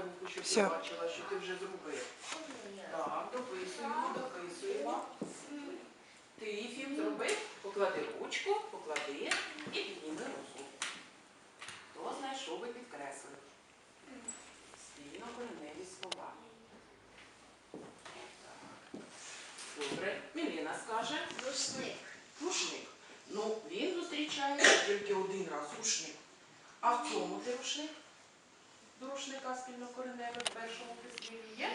вуху, щоб Всьо. я бачила, що ти вже зробив. Так, дописуємо, дописуємо. Ти, Фім, зробив, поклади ручку, поклади і підніми руку. Хто знайшов і підкреслив? Спільно кореневі слова. Так. Добре. Міліна скаже. Рушник. Рушник. Ну, він зустрічається тільки один раз рушник. А в чому ти рушник? Рушника спільнокореневе в першому прислів'ї є?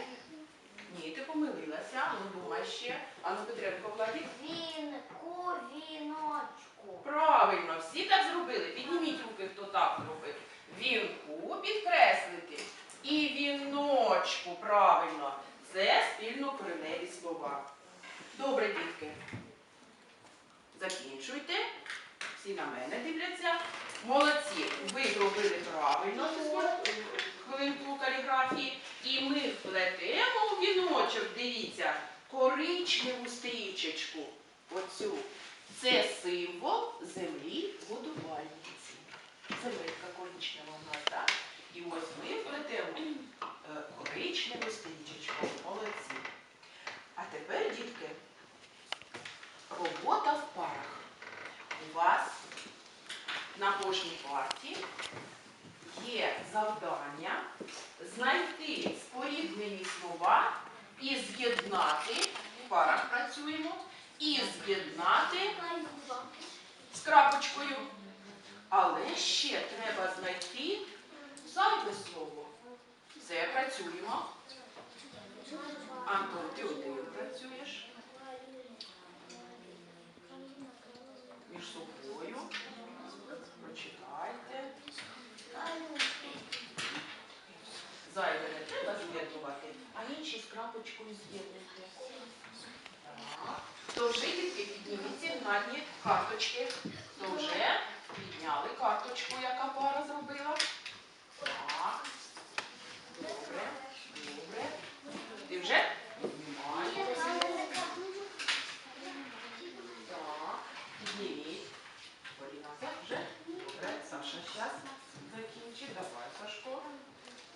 Ні, ти помилилася. Ну, думай ще. Ану, Петренко, вкладіть. Вінку, віночку. Правильно, всі так зробили. Підніміть руки, хто так зробив. Вінку підкреслити. І віночку, правильно. Це спільнокореневі слова. Добре, дітки. Закінчуйте. Всі на мене дивляться. Молодці. Ви зробили правильно цю спор- хвилинку каліграфії. І ми вплетемо у віночок, дивіться, коричневу стрічечку. Оцю. Це символ землі будувальниці. Земелька коричнева у нас, так? І ось ми вплетемо е, коричневу стрічечку. Молодці. А тепер, дітки, робота в парах. У вас на кожній парті є завдання знайти споріднені слова. І з'єднати, в парах працюємо, і з'єднати. З крапочкою. Але ще треба знайти зайве слово. Це працюємо. Антон, ти один працюєш між собою. Прочитайте. Зайве не треба з'єднувати, а інші з крапочкою з'єднуйте. Так. То вже дітки підніміться карточки. То вже підняли карточку, яка пара зробила. Так. Добре. Добре. Ти вже? Так. Підніміть. Вже? Добре. Саша, зараз закінчить. Давай, Сашко.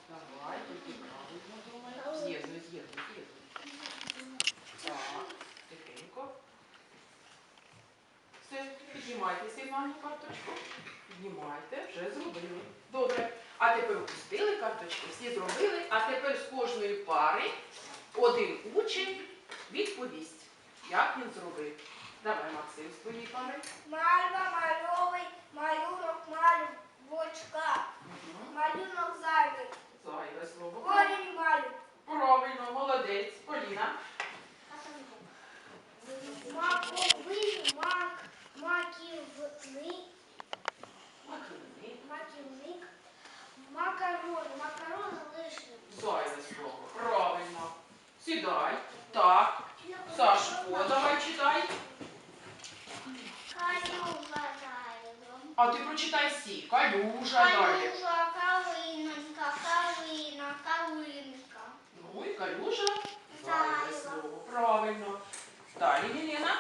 Давай, тільки правильно думай. З'єднуй, з'єднуй, з'єднуй. Так, тихенько. Все, піднімайтеся, Івану, карточку. Піднімайте, вже зробили. Добре. А тепер опустили карточки, всі зробили, а тепер з кожної пари один учень відповість, як він зробив. Давай, Максим, з твоєї пари. Мальва, мальовий, малюнок, малювочка. Угу. Малюнок зайвий. Зайве слово. Корінь малюк. Правильно, молодець. Поліна. Маковий, мак, маківник, Макіни. маківник. Макарон, макарон лишній. Зайве слово. Правильно. Сідай. Так. Сашко, давай читай. Калюга зайва. А всі. Калюжа далі. Калюжа, калинонька, калина, калинка. Ну і калюжа. Зайве слово. Правильно. Далі, Мілена.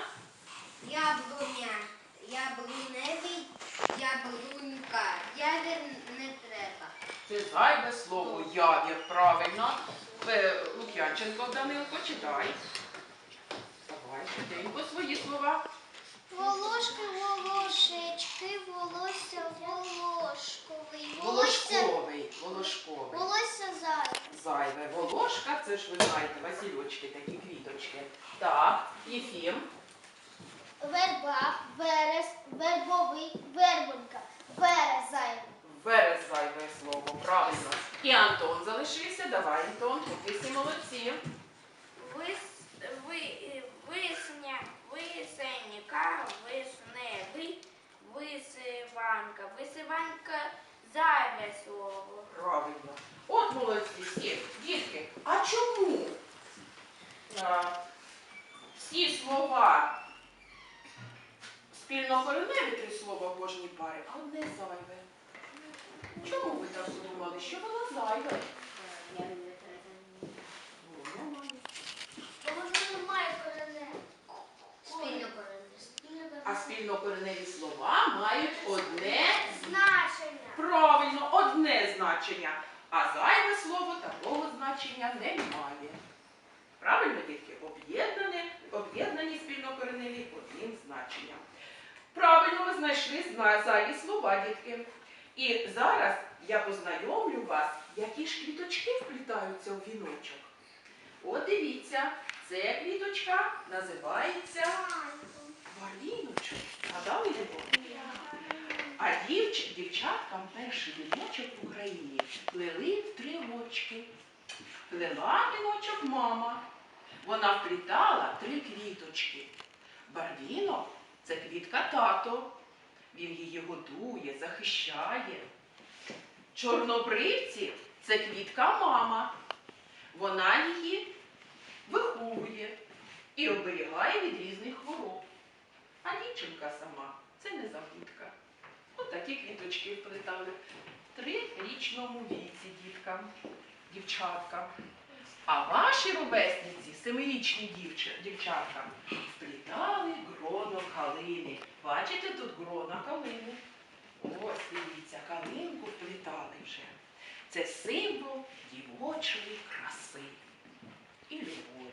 Яблуня, яблуневий, яблунька. Ягір не треба. Це зайве слово. Явір. Правильно. Лук'янченко Данилко, читай. Волошка, це ж ви знаєте, васильочки, такі квіточки. Так, Єфім. Верба, верес, вербовий, вербонька, берез зайве. Верес зайве слово, правильно. І Антон залишився. Давай, Антон, поки всі молодці. Вис, ви, висня, висенька, висневий, висиванка. Висиванка зайве слово. Правильно. От молодці всі. А чому а, всі слова спільнокореневі три слова в кожній парі, а одне зайве? Чому ви так подумали, що воно зайве? А спільнокореневі слова мають одне Значення. правильно, одне значення. А зайве значення не має. Правильно, дітки? Об'єднані, спільнокореневі одним значенням. Правильно ви знайшли зна- зайві слова, дітки. І зараз я познайомлю вас, які ж квіточки вплітаються у віночок. От дивіться, це квіточка називається Валіночок. Згадали його? А дівч, дівчаткам перший віночок в Україні плели в три рочки. Плела віночок мама. Вона вплітала три квіточки. Барвінок це квітка тато. Він її годує, захищає. Чорнобривці це квітка мама. Вона її виховує і оберігає від різних хвороб. А дівчинка сама це не забудка. От такі квіточки вплетали. Трирічному віці діткам, дівчаткам. А ваші ровесниці, семирічні дівча- дівчаткам, вплітали гроно калини. Бачите тут грона калини? Ось дивіться, калинку вплітали вже. Це символ дівочої краси і любові.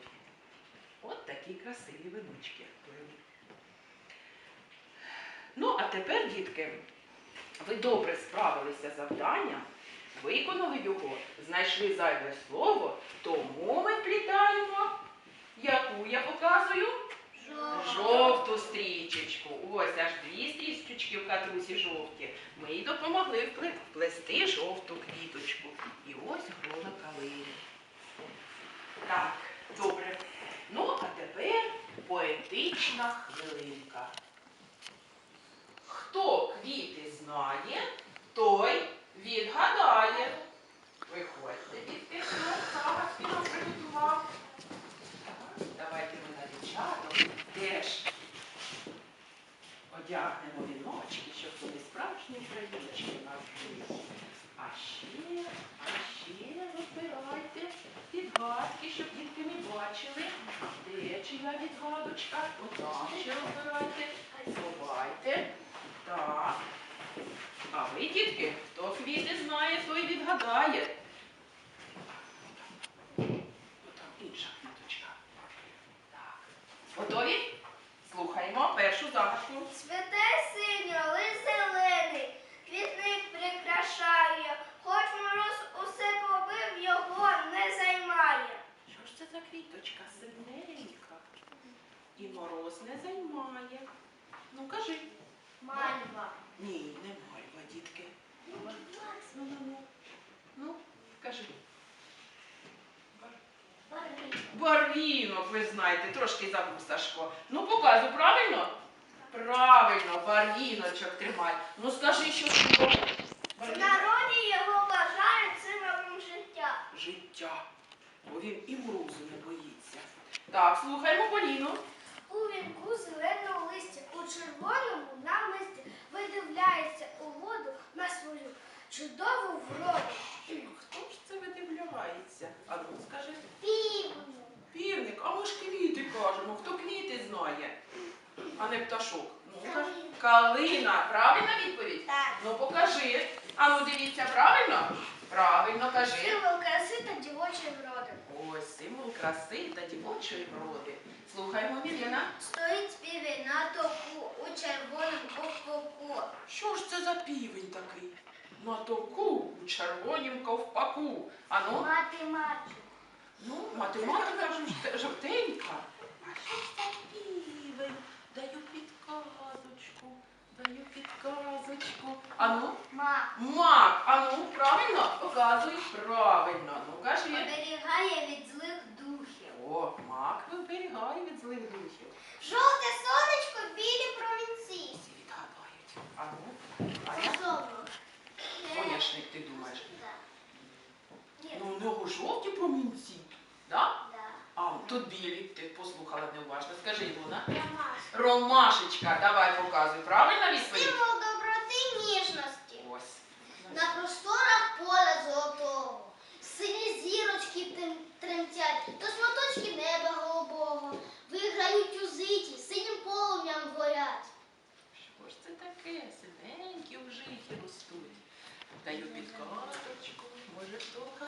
От такі красиві виночки. Ну, а тепер, дітки, ви добре справилися з завданням, виконали його, знайшли зайве слово, тому ми вплітаємо, яку я показую? Жовту стрічечку. Ось аж дві стрічечки в катрусі жовті. Ми їй допомогли впле- вплести жовту квіточку. І ось грона калини. Так, добре. Ну, а тепер поетична хвилинка. Хто квіти знає, той відгадає. А ще, а ще розбирайте відгадки, щоб дітки не бачили, де чия відгадочка. Отам ще розбирайте, Ховайте. Так. А ви, дітки, хто квіти знає, той відгадає. Отам інша квіточка. Так. Готові? Слухаємо першу загадку. Цвете синьо, лист зелений, квітник прикрашає, хоч мороз усе побив, його не займає. Що ж це за квіточка синенька? І мороз не займає. Ну кажи. Мальва. Ні, не мальва, дітки. Ну, ну, ну. Ну, кажи. Барвінок, ви знаєте, трошки забув Сашко. Ну, показуй, правильно? Правильно, барвіночок тримай. Ну скажи, що було? В народі його вважають символом життя. Життя. Бо він і морозу не боїться. Так, слухаємо Поліну. У вінку зеленого листя, у червоному намисті видивляється у воду на свою чудову вроду. Хто ж це видивляється? А ну скажи. Півну. Півник, а ми ж квіти кажемо. Хто квіти знає, а не пташок. Ну, кажи. Калина. Правильна відповідь? Так. Ну покажи. А ну дивіться, правильно? Правильно кажи. Символ краси та дівочої вроди. Ось символ краси та дівочої вроди. Слухаємо, Мілена. Стоїть співій на току у червоному ковпаку. Що ж це за півень такий? На току у червонім ковпаку. А ну, Мати мачу. ну, математика жовте- жовтенька. А що ж за півень? Даю підказочку, даю підказочку. А ну, Ма. мак, а ну, правильно? Показуй. Правильно. Ну, кажи. Оберігає від злих духів. О, мак виберігає від злих духів. Жовте сонечко, білі промінці. Всі відгадають. А ну, а я соняшник, ти думаєш? Ні. Ну, у нього жовті промінці, да? Да. А тут білі, ти послухала неуважно. Скажи, Ілона.